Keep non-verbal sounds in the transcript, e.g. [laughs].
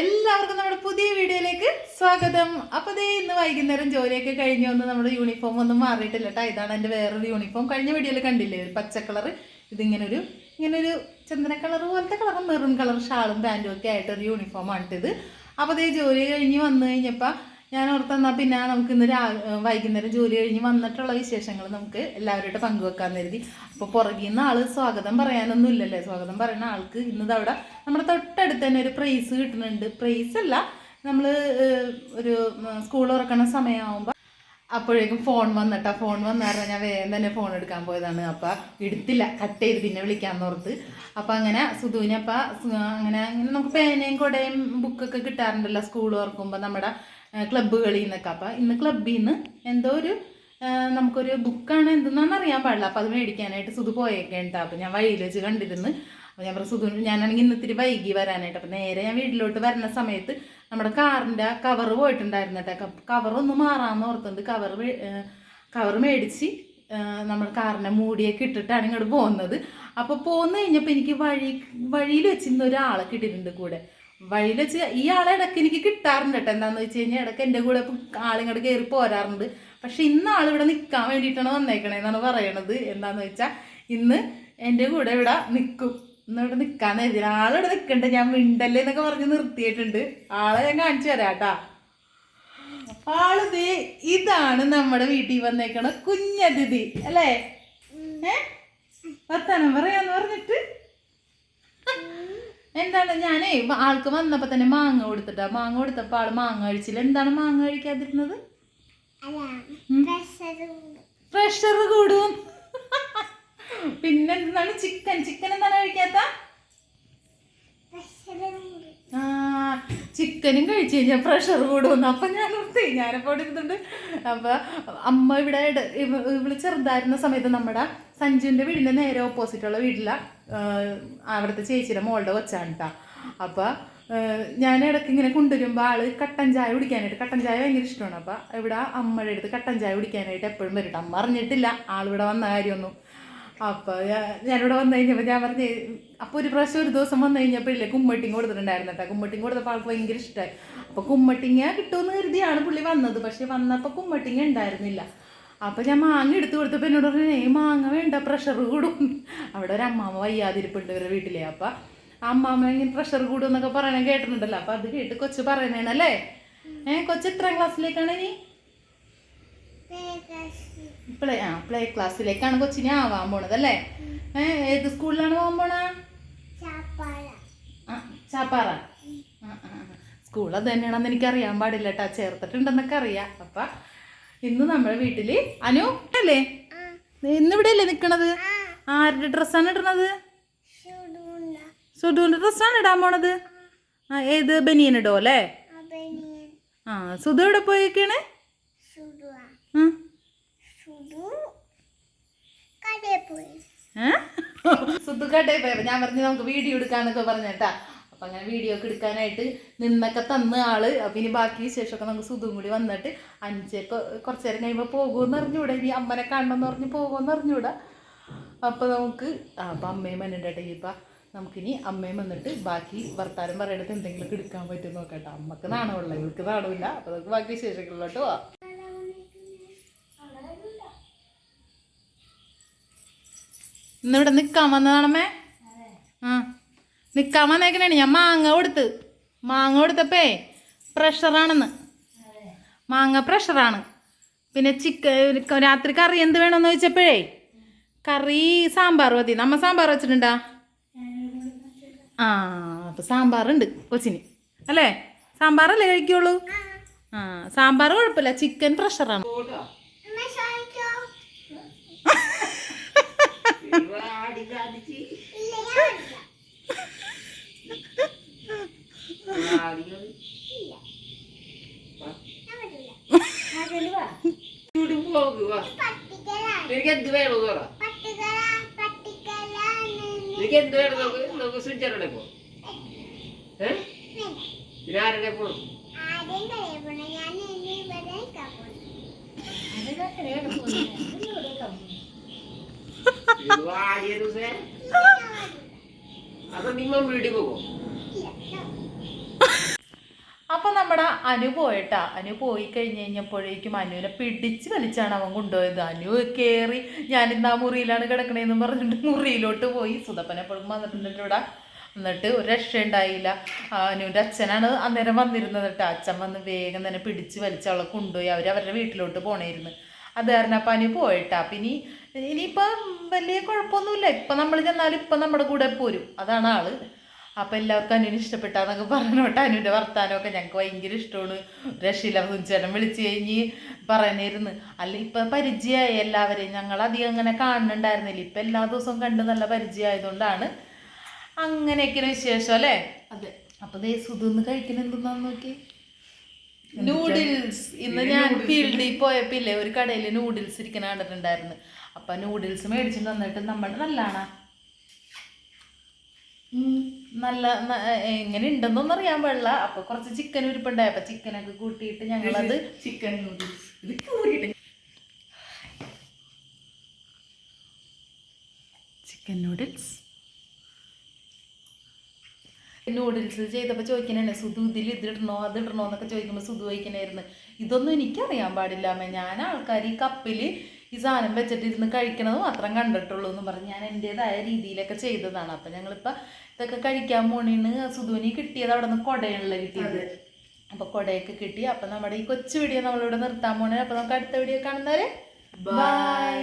എല്ലാവർക്കും നമ്മുടെ പുതിയ വീഡിയോയിലേക്ക് സ്വാഗതം. അപ്പൊ ദേ ഇന്ന് വൈകുന്നേരം ജോലിയൊക്കെ കഴിഞ്ഞു വന്ന് നമ്മുടെ യൂണിഫോം ഒന്നും മാറിയിട്ടില്ല കേട്ടോ ഇതാണ് എന്റെ വേറൊരു യൂണിഫോം കഴിഞ്ഞ വീഡിയോയിൽ കണ്ടില്ലേ? ഒരു പച്ച കളർ ഇതിങ്ങനെ ഒരു ഇങ്ങനെ ഒരു ചന്ദന കളർ പോലത്തെ കളറും മെറൂൺ കളർ ഷാളും പാന്റും ഒക്കെ ആയിട്ടൊരു യൂണിഫോമാണ് ഇത് അപ്പോൾ ദേ ജോലി കഴിഞ്ഞ് വന്നു കഴിഞ്ഞപ്പോൾ ഞാൻ ഓർത്തെന്നാൽ പിന്നെ നമുക്ക് ഇന്ന് രാ വൈകുന്നേരം ജോലി കഴിഞ്ഞ് വന്നിട്ടുള്ള വിശേഷങ്ങൾ നമുക്ക് എല്ലാവരുമായിട്ട് പങ്കുവെക്കാൻ കരുതി. അപ്പോൾ പുറകിൽ നിന്ന് ആൾ സ്വാഗതം പറയാനൊന്നും ഇല്ലല്ലേ? സ്വാഗതം പറയുന്ന ആൾക്ക് ഇന്നത് അവിടെ നമ്മുടെ തൊട്ടടുത്ത് തന്നെ ഒരു പ്രൈസ് കിട്ടുന്നുണ്ട്. പ്രൈസ് അല്ല നമ്മൾ ഒരു സ്കൂൾ തുറക്കണ സമയമാകുമ്പോൾ അപ്പോഴേക്കും ഫോൺ വന്നിട്ടാ. ഫോൺ വന്ന കാരണം ഞാൻ വേഗം തന്നെ ഫോൺ എടുക്കാൻ പോയതാണ്. അപ്പം എടുത്തില്ല കട്ട് ചെയ്ത് പിന്നെ വിളിക്കാന്ന് ഓർത്ത്. അപ്പം അങ്ങനെ സുധുവിനെ അപ്പം അങ്ങനെ അങ്ങനെ നമുക്ക് പേനയും കുടയും ബുക്കൊക്കെ കിട്ടാറുണ്ടല്ലോ സ്കൂൾ ഓർക്കുമ്പോൾ നമ്മുടെ ക്ലബ്ബുകളിൽ നിന്നൊക്കെ. അപ്പം ഇന്ന് ക്ലബ്ബിൽ നിന്ന് എന്തോ ഒരു നമുക്കൊരു ബുക്കാണ് എന്തെന്നാണെന്ന് അറിയാൻ പാടില്ല. അപ്പം അത് മേടിക്കാനായിട്ട് സുധു പോയേക്കെ ഉണ്ട് അപ്പം ഞാൻ വഴിയിൽ വെച്ച് കണ്ടിരുന്ന്. അപ്പോൾ ഞാൻ പറഞ്ഞു സുധു ഞാനാണെങ്കിൽ ഇന്ന് ഇത്തിരി വൈകി വരാനായിട്ട്. അപ്പോൾ നേരെ ഞാൻ വീട്ടിലോട്ട് വരുന്ന സമയത്ത് നമ്മുടെ കാറിന്റെ കവർ പോയിട്ടുണ്ടായിരുന്നു കേട്ടോ കവർ ഒന്ന് മാറാമെന്ന് ഓർത്തുണ്ട് കവർ കവർ മേടിച്ച് നമ്മൾ കാറിന്റെ മൂടിയൊക്കെ ഇട്ടിട്ടാണ് ഇങ്ങോട്ട് പോകുന്നത്. അപ്പോൾ പോന്നു കഴിഞ്ഞപ്പോൾ എനിക്ക് വഴി വഴിയിൽ വെച്ച് ഇന്ന് ഒരാളെ കിട്ടിയിട്ടുണ്ട് കൂടെ. വഴിയിൽ വെച്ച് ഈ ആളെ ഇടയ്ക്ക് എനിക്ക് കിട്ടാറുണ്ട് കേട്ടോ എന്താണെന്ന് വെച്ച് കഴിഞ്ഞാൽ ഇടയ്ക്ക് എന്റെ കൂടെ ആളിങ്ങോട്ട് കയറി പോരാറുണ്ട്. പക്ഷെ ഇന്ന് ആൾ ഇവിടെ നിൽക്കാൻ വേണ്ടിയിട്ടാണ് വന്നേക്കണേ എന്നാണ് പറയണത്. എന്താന്ന് വെച്ചാൽ ഇന്ന് എന്റെ കൂടെ ഇവിടെ നിൽക്കും ഇന്ന് ഇവിടെ നിൽക്കാൻ എഴുതി ആളിവിടെ നിൽക്കണ്ട ഞാൻ മിണ്ടല്ലേ എന്നൊക്കെ പറഞ്ഞ് നിർത്തിയിട്ടുണ്ട്. ആളെ ഞാൻ കാണിച്ചു തരാം കേട്ടാ ഇതാണ് നമ്മുടെ വീട്ടിൽ വന്നേക്കണ കുഞ്ഞതിഥി. അല്ലേ? ഏ? വർത്താനം പറഞ്ഞിട്ട് എന്താണ് ഞാനേ ആൾക്ക് വന്നപ്പോ തന്നെ മാങ്ങ കൊടുത്തിട്ടാ. മാങ്ങ കൊടുത്തപ്പോ ആൾ മാങ്ങ കഴിച്ചില്ല. എന്താണ് മാങ്ങ കഴിക്കാതിരുന്നത്? പ്രഷർ കൂടും. [laughs] പിന്നെന്താണ്? ചിക്കൻ. ചിക്കൻ എന്താണ് കഴിക്കാത്ത ആ ചിക്കനും കഴിച്ചു കഴിഞ്ഞാൽ പ്രഷർ കൂടുമെന്ന്. അപ്പം ഞാൻ ഓർത്തി ഞാനപ്പോൾ അവിടെ ഇരുന്നുണ്ട് അപ്പം അമ്മ ഇവിടെ ഇവിടെ ചെറുതായിരുന്ന സമയത്ത് നമ്മുടെ സഞ്ജുവിന്റെ വീടിന്റെ നേരെ ഓപ്പോസിറ്റുള്ള വീട്ടിലാണ് അവിടുത്തെ ചേച്ചിയുടെ മോളുടെ കൊച്ചാണ് കേട്ടോ അപ്പം ഞാൻ ഇടയ്ക്ക് ഇങ്ങനെ കൊണ്ടുവരുമ്പോൾ ആൾ കട്ടൻ ചായ കുടിക്കാനായിട്ട് കട്ടൻ ചായ ഭയങ്കര ഇഷ്ടമാണ് അപ്പം ഇവിടെ അമ്മയുടെ അടുത്ത് കട്ടൻ ചായ കുടിക്കാനായിട്ട് എപ്പോഴും വരും. അമ്മ അറിഞ്ഞിട്ടില്ല. ആളിവിടെ വന്ന കാര്യമൊന്നും. അപ്പോൾ ഞാനിവിടെ വന്നു കഴിഞ്ഞപ്പോൾ ഞാൻ പറഞ്ഞ് അപ്പോൾ ഒരു പ്രാവശ്യം ഒരു ദിവസം വന്നു കഴിഞ്ഞപ്പോഴില്ലേ കുമ്മട്ടിങ് കൊടുത്തിട്ടുണ്ടായിരുന്നു കേട്ടോ കുമ്മട്ടിങ് കൊടുത്തപ്പോൾ ആൾക്ക് ഭയങ്കര ഇഷ്ടമായി അപ്പോൾ കുമ്മട്ടിങ്ങ കിട്ടുമെന്ന് കരുതിയാണ് പുള്ളി വന്നത്. പക്ഷേ വന്നപ്പോൾ കുമ്മട്ടിങ്ങ ഉണ്ടായിരുന്നില്ല. അപ്പോൾ ഞാൻ മാങ്ങ എടുത്തു കൊടുത്തപ്പോൾ എന്നോട് പറഞ്ഞു ഏ മാങ്ങ വേണ്ട പ്രഷർ കൂടും. അവിടെ ഒരു അമ്മാമ്മ വയ്യാതിരിപ്പുണ്ട് ഇവരുടെ വീട്ടിലെ. അപ്പം അമ്മാമ്മ ഇങ്ങനെ പ്രഷർ കൂടും എന്നൊക്കെ പറയണ കേട്ടിട്ടുണ്ടല്ലോ. അപ്പം അത് കേട്ട് കൊച്ചു പറയണേനല്ലേ ഏഹ് കൊച്ചു എത്രാം ക്ലാസ്സിലേക്കാണ് ഇനി? പ്ലേ ആ പ്ലേ ക്ലാസ്സിലേക്കാണ് കൊച്ചിനെ ആവാൻ പോണത് അല്ലേ? ഏത് സ്കൂളിലാണ് പോകാൻ പോണ? ആ ചാപ്പാറ. ആ സ്കൂൾ അത് തന്നെയാണെന്ന് എനിക്ക് അറിയാൻ പാടില്ല കേട്ടാ ചേർത്തിട്ടുണ്ടെന്നൊക്കെ അറിയാം. അപ്പൊ ഇന്ന് നമ്മുടെ വീട്ടിൽ അനു അല്ലേ? ഇന്നിവിടെ അല്ലേ നിക്കണത്? ആരുടെ ഡ്രസ്സാണ് ഇടണത്? സുധുവിന്റെ ഡ്രസ്സാണ് ഇടാൻ പോണത്? ആ. ഏത് ബനിയൻ ഇടോ അല്ലേ? ആ സുധു എവിടെ പോയേക്കാണ് സുത്തുക്കാട്ടെ പോയപ്പോ ഞാൻ പറഞ്ഞു നമുക്ക് വീഡിയോ എടുക്കാന്നൊക്കെ പറഞ്ഞേട്ടാ. അപ്പൊ അങ്ങനെ വീഡിയോ ഒക്കെ എടുക്കാനായിട്ട് നിന്നൊക്കെ തന്ന ആൾ. അപ്പൊ ഇനി ബാക്കി വിശേഷമൊക്കെ നമുക്ക് സുധും കൂടി വന്നിട്ട് അഞ്ചൊക്കെ കുറച്ചു നേരം കഴിയുമ്പോൾ പോകുമെന്ന് അറിഞ്ഞൂടാ? ഇനി അമ്മനെ കാണണമെന്ന് പറഞ്ഞ് പോകുമെന്ന് അറിഞ്ഞൂടാ? അപ്പൊ നമുക്ക് അപ്പൊ അമ്മയും വന്നിട്ടെ ഇപ്പൊ നമുക്കിനി അമ്മയും വന്നിട്ട് ബാക്കി വർത്താനം പറയണത് എന്തെങ്കിലും എടുക്കാൻ പറ്റും നോക്കട്ടെ അമ്മയ്ക്ക് നാണമുള്ള ഇവൾക്ക് നാണമില്ല. അപ്പൊ നമുക്ക് ബാക്കി വിശേഷങ്ങളിലോട്ട് പോവാം. ഇന്നിവിടെ നിൽക്കാൻ വന്നതാണമ്മേ. ആ നിൽക്കാൻ വന്നേക്കണേ ഞാൻ മാങ്ങ കൊടുത്ത്. മാങ്ങ കൊടുത്തപ്പേ പ്രഷറാണെന്ന്. മാങ്ങ പ്രഷറാണ്. പിന്നെ ചിക്കൻ രാത്രി കറി എന്ത് വേണമെന്ന് ചോദിച്ചപ്പോഴേ കറി സാമ്പാർ മതി. നമ്മ സാമ്പാർ വെച്ചിട്ടുണ്ടാ? ആ അപ്പോൾ സാമ്പാറുണ്ട് കൊച്ചിന്. അല്ലേ? സാമ്പാറല്ലേ കഴിക്കുള്ളൂ? ആ സാമ്പാർ കുഴപ്പമില്ല. ചിക്കൻ പ്രഷറാണ്. നിനക്ക് എന്ത് വേണം പറ. നിനക്ക് എന്ത് വേണം നോക്ക്. നമുക്ക് സ്വിച്ച് പോ. ഏ? പിന്നെ ആരുടെ പോണം. അപ്പൊ പോകും നമ്മുടെ അനു പോയിട്ടാ. അനു പോയി കഴിഞ്ഞ് കഴിഞ്ഞപ്പോഴേക്കും അനുവിനെ പിടിച്ച് വലിച്ചാണ് അവൻ കൊണ്ടുപോയത്. അനു കയറി ഞാനിന്ന് ആ മുറിയിലാണ് കിടക്കണേന്ന് പറഞ്ഞിട്ട് മുറിയിലോട്ട് പോയി. സുതപ്പനെ എപ്പോഴും വന്നിട്ടുണ്ട് ഇവിടെ. എന്നിട്ട് ഒരു രക്ഷ ഉണ്ടായില്ല. അനുവിന്റെ അച്ഛനാണ് അന്നേരം വന്നിരുന്നത് കേട്ടോ. അച്ഛൻ വന്ന് വേഗം തന്നെ പിടിച്ച് വലിച്ച് അവളെ കൊണ്ടുപോയി. അവർ അവരുടെ വീട്ടിലോട്ട് പോണേരുന്നു അത് കാരണം അപ്പം അനു പോയിട്ടാ. പിന്നെ ഇനിയിപ്പം വലിയ കുഴപ്പമൊന്നുമില്ല ഇപ്പം നമ്മൾ ചെന്നാലും ഇപ്പം നമ്മുടെ കൂടെ പോരും. അതാണ് ആൾ. അപ്പം എല്ലാവർക്കും അനുവിന് ഇഷ്ടപ്പെട്ടാന്നൊക്കെ പറഞ്ഞോട്ടെ അനുവിന്റെ വർത്താനമൊക്കെ ഞങ്ങൾക്ക് ഭയങ്കര ഇഷ്ടമാണ് രക്ഷയില്ല സുഞ്ചേട്ടൻ വിളിച്ചു കഴിഞ്ഞ് പറയുന്നിരുന്നു അല്ല ഇപ്പം പരിചയമായി എല്ലാവരെയും. ഞങ്ങൾ അധികം അങ്ങനെ കാണുന്നുണ്ടായിരുന്നില്ല. ഇപ്പം എല്ലാ ദിവസവും കണ്ട് നല്ല പരിചയമായതുകൊണ്ടാണ് അങ്ങനെയൊക്കെയാണ് വിശേഷം അല്ലേ? അതെ. അപ്പൊ ദേ സുധു ഒന്ന് നോക്കി. നൂഡിൽസ് ഇന്ന് ഞാൻ ഫീൽഡിൽ പോയപ്പോ ഇല്ലേ ഒരു കടയിൽ നൂഡിൽസ് ഇരിക്കുന്ന കണ്ടിട്ടുണ്ടായിരുന്നു. അപ്പൊ നൂഡിൽസ് മേടിച്ചു തന്നിട്ട് നമ്മുടെ നല്ലാണാ നല്ല എങ്ങനെ ഉണ്ടെന്നൊന്നും അറിയാൻ പാടില്ല. അപ്പൊ കുറച്ച് ചിക്കൻ ഉരുപ്പുണ്ടായി. അപ്പൊ ചിക്കനൊക്കെ കൂട്ടിയിട്ട് ഞങ്ങളത് chicken noodles chicken noodles noodles ചെയ്തപ്പോൾ ചോദിക്കണേ സുധു ഇതിൽ ഇതിടണോ അത് ഇടണോ എന്നൊക്കെ ചോദിക്കുമ്പോൾ സുധു ചോദിക്കണായിരുന്നു. ഇതൊന്നും എനിക്കറിയാൻ പാടില്ല അമ്മ. ഞാൻ ആൾക്കാർ ഈ കപ്പിൽ ഈ സാധനം വെച്ചിട്ട് ഇരുന്ന് കഴിക്കണത് മാത്രം കണ്ടിട്ടുള്ളൂ എന്ന് പറഞ്ഞ് ഞാൻ എന്റെതായ രീതിയിലൊക്കെ ചെയ്തതാണ്. അപ്പം ഞങ്ങളിപ്പോൾ ഇതൊക്കെ കഴിക്കാൻ പോണിന്ന് സുധുവിന് കിട്ടിയത് അവിടെ നിന്ന് കൊടയാണല്ലോ കിട്ടിയത്. അപ്പോൾ കൊടയൊക്കെ കിട്ടി. അപ്പം നമ്മുടെ ഈ കൊച്ചു വീഡിയോ നമ്മളിവിടെ നിർത്താൻ പോണേ. അപ്പം നമുക്ക് അടുത്ത വീഡിയോ കാണുന്നവരെ ബൈ